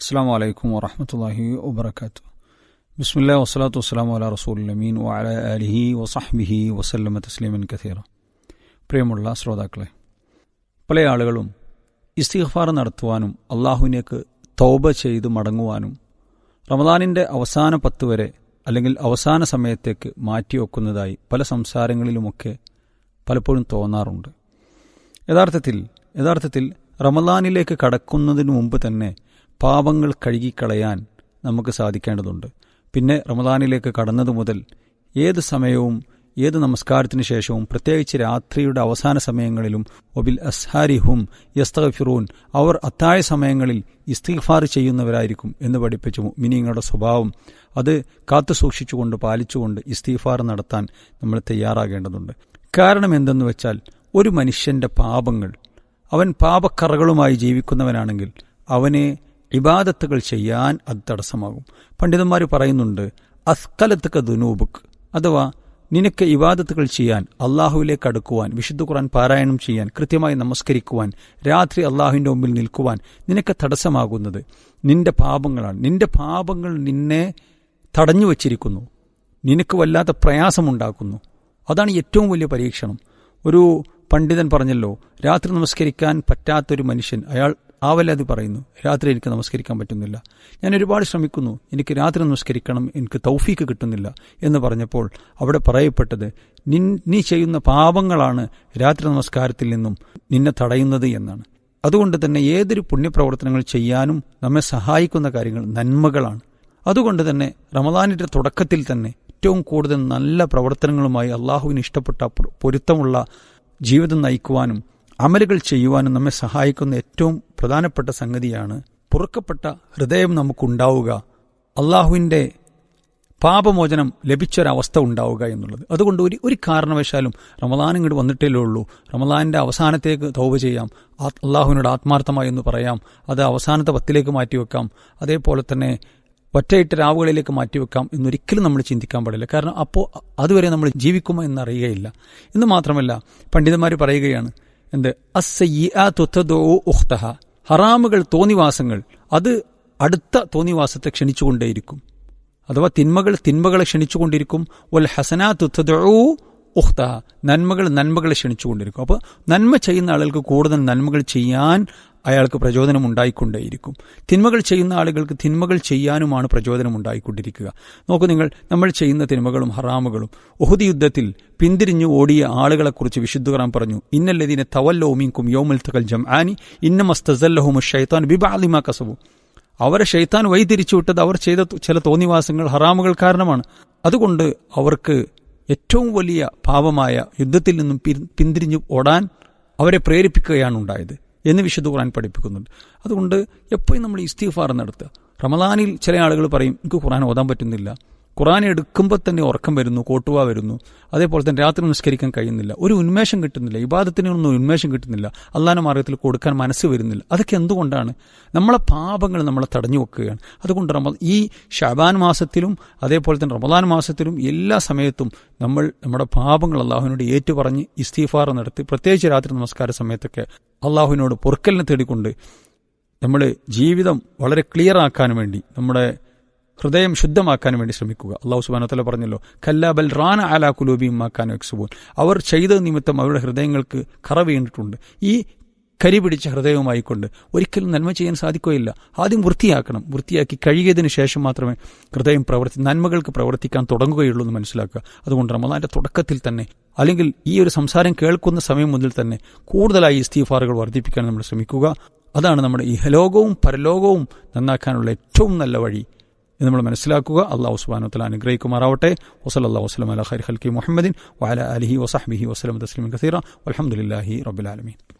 അസ്സാം വലൈക്കും വറഹമത്തല്ലാഹി വബർക്കാത്തു ബിസ്മില്ല വസ്സലാത്തു വസ്സലാം അല റസൂലമീൻ വഅല അലിഹി വസഹ്ബിഹി വസല്ലമ തസ്ലീമൻ കഥീറ പ്രിയമുള്ള ശ്രോതാക്കളെ പല ആളുകളും ഇസ്തിഗ്ഫാർ നടത്തുവാനും അള്ളാഹുവിനേക്ക് തൗബ ചെയ്ത് മടങ്ങുവാനും റമദാനിന്റെ അവസാന പത്ത് വരെ അല്ലെങ്കിൽ അവസാന സമയത്തേക്ക് മാറ്റിവെക്കുന്നതായി പല സംസാരങ്ങളിലുമൊക്കെ പലപ്പോഴും തോന്നാറുണ്ട്. യഥാർത്ഥത്തിൽ യഥാർത്ഥത്തിൽ റമദാനിലേക്ക് കടക്കുന്നതിന് മുമ്പ് തന്നെ പാപങ്ങൾ കഴുകിക്കളയാൻ നമുക്ക് സാധിക്കേണ്ടതുണ്ട്. പിന്നെ റമദാനിലേക്ക് കടന്നതു മുതൽ ഏത് സമയവും ഏത് നമസ്കാരത്തിന് ശേഷവും പ്രത്യേകിച്ച് രാത്രിയുടെ അവസാന സമയങ്ങളിലും ഒബിൽ അസ്ഹാരി ഹും യസ്തഫിറൂൻ അവർ അത്താഴ സമയങ്ങളിൽ ഇസ്തിഗ്ഫാർ ചെയ്യുന്നവരായിരിക്കും എന്ന് പഠിപ്പിച്ചു മിനിങ്ങളുടെ സ്വഭാവം. അത് കാത്തു സൂക്ഷിച്ചുകൊണ്ട് പാലിച്ചുകൊണ്ട് ഇസ്തിഗ്ഫാർ നടത്താൻ നമ്മൾ തയ്യാറാകേണ്ടതുണ്ട്. കാരണം എന്തെന്ന് വെച്ചാൽ ഒരു മനുഷ്യന്റെ പാപങ്ങൾ അവൻ പാപക്കറകളുമായി ജീവിക്കുന്നവനാണെങ്കിൽ അവനെ ഇബാദത്തുകൾ ചെയ്യാൻ അത് തടസ്സമാകും. പണ്ഡിതന്മാർ പറയുന്നുണ്ട് അസ്കലത്തുക ദുനൂബുക്ക് അഥവാ നിനക്ക് ഇബാദത്തുകൾ ചെയ്യാൻ അള്ളാഹുവിലേക്ക് അടുക്കുവാൻ വിശുദ്ധ ഖുറാൻ പാരായണം ചെയ്യാൻ കൃത്യമായി നമസ്കരിക്കുവാൻ രാത്രി അള്ളാഹുവിന്റെ മുമ്പിൽ നിൽക്കുവാൻ നിനക്ക് തടസ്സമാകുന്നത് നിന്റെ പാപങ്ങളാണ്. നിന്റെ പാപങ്ങൾ നിന്നെ തടഞ്ഞു വച്ചിരിക്കുന്നു. നിനക്ക് വല്ലാത്ത പ്രയാസമുണ്ടാക്കുന്നു. അതാണ് ഏറ്റവും വലിയ പരീക്ഷണം. ഒരു പണ്ഡിതൻ പറഞ്ഞല്ലോ രാത്രി നമസ്കരിക്കാൻ പറ്റാത്തൊരു മനുഷ്യൻ അയാൾ ആവല്ലാതെ പറയുന്നു. രാത്രി എനിക്ക് നമസ്കരിക്കാൻ പറ്റുന്നില്ല. ഞാൻ ഒരുപാട് ശ്രമിക്കുന്നു. എനിക്ക് രാത്രി നമസ്കരിക്കണം എനിക്ക് തൗഫീക്ക് കിട്ടുന്നില്ല എന്ന് പറഞ്ഞപ്പോൾ അവിടെ പറയപ്പെട്ടത് നിൻ നീ ചെയ്യുന്ന പാപങ്ങളാണ് രാത്രി നമസ്കാരത്തിൽ നിന്നും നിന്നെ തടയുന്നത് എന്നാണ്. അതുകൊണ്ട് തന്നെ ഏതൊരു പുണ്യപ്രവർത്തനങ്ങൾ ചെയ്യാനും നമ്മെ സഹായിക്കുന്ന കാര്യങ്ങൾ നന്മകളാണ്. അതുകൊണ്ട് തന്നെ റമദാനിന്റെ തുടക്കത്തിൽ തന്നെ ഏറ്റവും കൂടുതൽ നല്ല പ്രവർത്തനങ്ങളുമായി അള്ളാഹുവിന് ഇഷ്ടപ്പെട്ട പൊരുത്തമുള്ള ജീവിതം നയിക്കുവാനും അമലുകൾ ചെയ്യുവാനും നമ്മെ സഹായിക്കുന്ന ഏറ്റവും പ്രധാനപ്പെട്ട സംഗതിയാണ് പുറക്കപ്പെട്ട ഹൃദയം നമുക്കുണ്ടാവുക. അള്ളാഹുവിന്റെ പാപമോചനം ലഭിച്ചൊരവസ്ഥ ഉണ്ടാവുക എന്നുള്ളത്. അതുകൊണ്ട് ഒരു ഒരു കാരണവശാലും റമദാൻ ഇങ്ങോട്ട് വന്നിട്ടേ ഉള്ളൂ. റമദാനിന്റെ അവസാനത്തേക്ക് തൗബ ചെയ്യാം. അള്ളാഹുവിനോട് ആത്മാർത്ഥമായി എന്ന് പറയാം. അത് അവസാനത്തെ പത്തിലേക്ക് മാറ്റിവെക്കാം അതേപോലെ തന്നെ ഒറ്റയിട്ട് രാവുകളിലേക്ക് മാറ്റിവെക്കാം എന്നൊരിക്കലും നമ്മൾ ചിന്തിക്കാൻ പാടില്ല. കാരണം അപ്പോൾ അതുവരെ നമ്മൾ ജീവിക്കുമോ എന്നറിയുകയില്ല. എന്ന് മാത്രമല്ല പണ്ഡിതന്മാർ പറയുകയാണ് എന്ത്? ഉഖ്തഹ. ഹറാമുകൾ തോന്നിവാസങ്ങൾ അത് അടുത്ത തോന്നിവാസത്തെ ക്ഷണിച്ചുകൊണ്ടേയിരിക്കും. അഥവാ തിന്മകൾ തിന്മകളെ ക്ഷണിച്ചുകൊണ്ടിരിക്കും. വൽ ഹസനാത്തുത്തൂ ഉഖ്തഹ. നന്മകൾ നന്മകളെ ക്ഷണിച്ചുകൊണ്ടിരിക്കും. അപ്പോൾ നന്മ ചെയ്യുന്ന ആളുകൾക്ക് കൂടുതൽ നന്മകൾ ചെയ്യാൻ അയാൾക്ക് പ്രചോദനം ഉണ്ടായിക്കൊണ്ടേയിരിക്കും. തിന്മകൾ ചെയ്യുന്ന ആളുകൾക്ക് തിന്മകൾ ചെയ്യാനുമാണ് പ്രചോദനം ഉണ്ടായിക്കൊണ്ടിരിക്കുക. നോക്കൂ നിങ്ങൾ നമ്മൾ ചെയ്യുന്ന തിന്മകളും ഹറാമുകളും ഒഹുദി യുദ്ധത്തിൽ പിന്തിരിഞ്ഞു ഓടിയ ആളുകളെക്കുറിച്ച് വിശുദ്ധ പറഞ്ഞു ഇന്നല്ലതിനെ തവല്ലോമിങ്കും യോമുൽ തകൽ ജം ആനി ഇന്നമസ്തല്ലഹുമു ഷൈത്താൻ ബിബാലിമാ കസവു അവരെ ഷെയ്ത്താൻ വഴിതിരിച്ചുവിട്ടത് അവർ ചെയ്ത ചില തോന്നിവാസങ്ങൾ ഹറാമുകൾ കാരണമാണ്. അതുകൊണ്ട് അവർക്ക് ഏറ്റവും വലിയ പാപമായ യുദ്ധത്തിൽ നിന്നും പിന്തിരിഞ്ഞു ഓടാൻ അവരെ പ്രേരിപ്പിക്കുകയാണ് ഉണ്ടായത്. എന്ന് വിശുദ്ധ ഖുറാൻ പഠിപ്പിക്കുന്നുണ്ട്. അതുകൊണ്ട് എപ്പോഴും നമ്മൾ ഇസ്തിഫാർ നടത്തുക. റമദാനിൽ ചില ആളുകൾ പറയും എനിക്ക് ഖുറാൻ ഓതാൻ പറ്റുന്നില്ല. ഖുറാൻ എടുക്കുമ്പോൾ തന്നെ ഉറക്കം വരുന്നു കോട്ടുവ വരുന്നു. അതേപോലെ തന്നെ രാത്രി നിസ്കരിക്കാൻ കഴിയുന്നില്ല. ഒരു ഉന്മേഷം കിട്ടുന്നില്ല. ഇബാദത്തിനൊന്നും ഉന്മേഷം കിട്ടുന്നില്ല. അള്ളാഹാന മാർഗത്തിൽ കൊടുക്കാൻ മനസ്സ് വരുന്നില്ല. അതൊക്കെ എന്തുകൊണ്ടാണ്? നമ്മളെ പാപങ്ങൾ നമ്മളെ തടഞ്ഞു വെക്കുകയാണ്. അതുകൊണ്ട് റമ ഈ ഷാബാൻ മാസത്തിലും അതേപോലെ തന്നെ റമദാൻ മാസത്തിലും എല്ലാ സമയത്തും നമ്മൾ നമ്മുടെ പാപങ്ങൾ അള്ളാഹുവിനോട് ഏറ്റുപറഞ്ഞ് ഇസ്തീഫാർ നടത്തി പ്രത്യേകിച്ച് രാത്രി നമസ്കാര സമയത്തൊക്കെ അള്ളാഹുവിനോട് പൊറുക്കലിനെ തേടിക്കൊണ്ട് നമ്മൾ ജീവിതം വളരെ ക്ലിയർ ആക്കാൻ വേണ്ടി നമ്മുടെ ഹൃദയം ശുദ്ധമാക്കാൻ വേണ്ടി ശ്രമിക്കുക. അള്ളാഹു സുബാനത്തല പറഞ്ഞല്ലോ കല്ലാബൽ റാന ആലാ കുലൂബിയും മാക്കാൻ എക്സുബോൻ അവർ ചെയ്ത നിമിത്തം അവരുടെ ഹൃദയങ്ങൾക്ക് കറ വീണിട്ടുണ്ട്. ഈ കരി പിടിച്ച ഹൃദയവുമായിക്കൊണ്ട് ഒരിക്കലും നന്മ ചെയ്യാൻ സാധിക്കുകയില്ല. ആദ്യം വൃത്തിയാക്കണം. വൃത്തിയാക്കി കഴുകിയതിന് ശേഷം മാത്രമേ ഹൃദയം പ്രവർത്തി നന്മകൾക്ക് പ്രവർത്തിക്കാൻ തുടങ്ങുകയുള്ളൂ എന്ന് മനസ്സിലാക്കുക. അതുകൊണ്ട് റമദാന്റെ തുടക്കത്തിൽ തന്നെ അല്ലെങ്കിൽ ഈ ഒരു സംസാരം കേൾക്കുന്ന സമയം മുതൽ തന്നെ കൂടുതലായി ഇസ്തീഫാറുകൾ വർദ്ധിപ്പിക്കാൻ നമ്മൾ ശ്രമിക്കുക. അതാണ് നമ്മുടെ ഇഹലോകവും പരലോകവും നന്നാക്കാനുള്ള ഏറ്റവും നല്ല വഴി എന്ന് നമ്മൾ മനസ്സിലാക്കുക. അള്ളാഹു സുബാനുത്തല അനുഗ്രഹിക്കുമാറാവട്ടെ. വസലല്ലാ വസ്ലം അല ഹൈർ ഹൽക്കി മുഹമ്മദിൻ വഅല അലിഹി വസഹ്ബിഹി വസ്ലം തസ്ലിം കസീറ. അലഹമുല്ലാഹി റബ്ബുലാലമീൻ